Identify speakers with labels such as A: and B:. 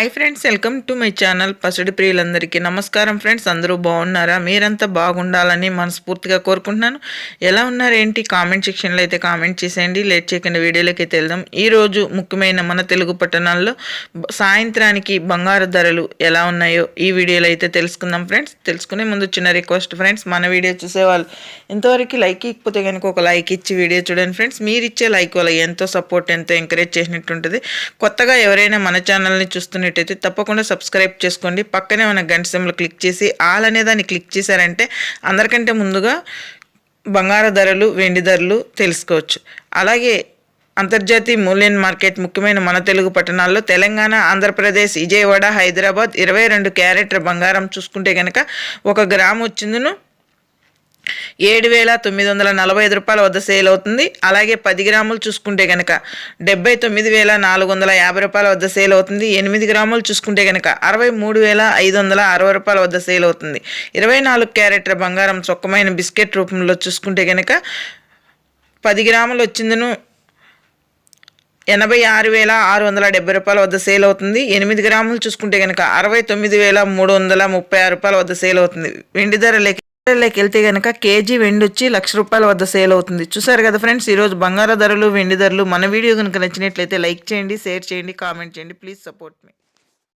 A: Hi friends welcome to my channel పసిడి ప్రియులందరికీ నమస్కారం ఫ్రెండ్స్ అందరూ బాగున్నారా? మీరంతా బాగుండాలని మనస్ఫూర్తిగా కోరుకుంటున్నాను. ఎలా ఉన్నారేంటి కామెంట్ సెక్షన్లో అయితే కామెంట్ చేసేయండి. లేట్ చేయకుండా వీడియోలోకి అయితే వెళ్దాం. ఈరోజు ముఖ్యమైన మన తెలుగు పట్టణాల్లో సాయంత్రానికి బంగారు ధరలు ఎలా ఉన్నాయో ఈ వీడియోలో అయితే తెలుసుకుందాం ఫ్రెండ్స్ తెలుసుకునే ముందు చిన్న రిక్వెస్ట్ ఫ్రెండ్స్ మన వీడియో చూసేవాళ్ళు ఇంతవరకు లైక్ ఇకపోతే కనుక ఒక లైక్ ఇచ్చి వీడియో చూడండి ఫ్రెండ్స్ మీరు ఇచ్చే లైక్ వల్ల ఎంతో సపోర్ట్ ఎంతో ఎంకరేజ్ చేసినట్టుంటుంది. కొత్తగా ఎవరైనా మన ఛానల్ని చూస్తున్న చూస్తున్నట్టయితే తప్పకుండా సబ్స్క్రైబ్ చేసుకోండి. పక్కనే ఉన్న గంట సింబల్ క్లిక్ చేసి ఆల్ అనే దాన్ని క్లిక్ చేశారంటే అందరికంటే ముందుగా బంగారు ధరలు వెండి ధరలు తెలుసుకోవచ్చు. అలాగే అంతర్జాతీయ మూల్యం మార్కెట్ ముఖ్యమైన మన తెలుగు పట్టణాల్లో తెలంగాణ ఆంధ్రప్రదేశ్ విజయవాడ హైదరాబాద్ ఇరవై రెండు క్యారెట్ల బంగారం చూసుకుంటే కనుక ఒక గ్రాము వచ్చిందును ఏడు వేల తొమ్మిది వందల నలభై ఐదు రూపాయల వద్ద సేల్ అవుతుంది. అలాగే పది గ్రాములు చూసుకుంటే కనుక డెబ్బై తొమ్మిది వేల నాలుగు వందల యాభై రూపాయల వద్ద సేల్ అవుతుంది. ఎనిమిది గ్రాములు చూసుకుంటే కనుక అరవై మూడు వేల ఐదు వందల అరవై రూపాయల వద్ద సేల్ అవుతుంది. ఇరవై నాలుగు క్యారెట్ల బంగారం చొక్కమైన బిస్కెట్ రూపంలో చూసుకుంటే కనుక పది గ్రాములు వచ్చిందను. ఎనభై ఆరు వేల ఆరు వందల డెబ్బై రూపాయల వద్ద సేల్ అవుతుంది. ఎనిమిది గ్రాములు చూసుకుంటే కనుక అరవై తొమ్మిది వేల మూడు వందల ముప్పై ఆరు రూపాయల వద్ద సేల్ అవుతుంది. వెండి ధర లెక్క వెళ్తే కనుక కేజీ వెండి వచ్చి లక్ష రూపాయల వద్ద సేల్ అవుతుంది. చూసారు కదా ఫ్రెండ్స్ ఈరోజు బంగారు ధరలు వెండి ధరలు మన వీడియో కనుక నచ్చినట్లయితే లైక్ చేయండి షేర్ చేయండి కామెంట్ చేయండి. Please support me.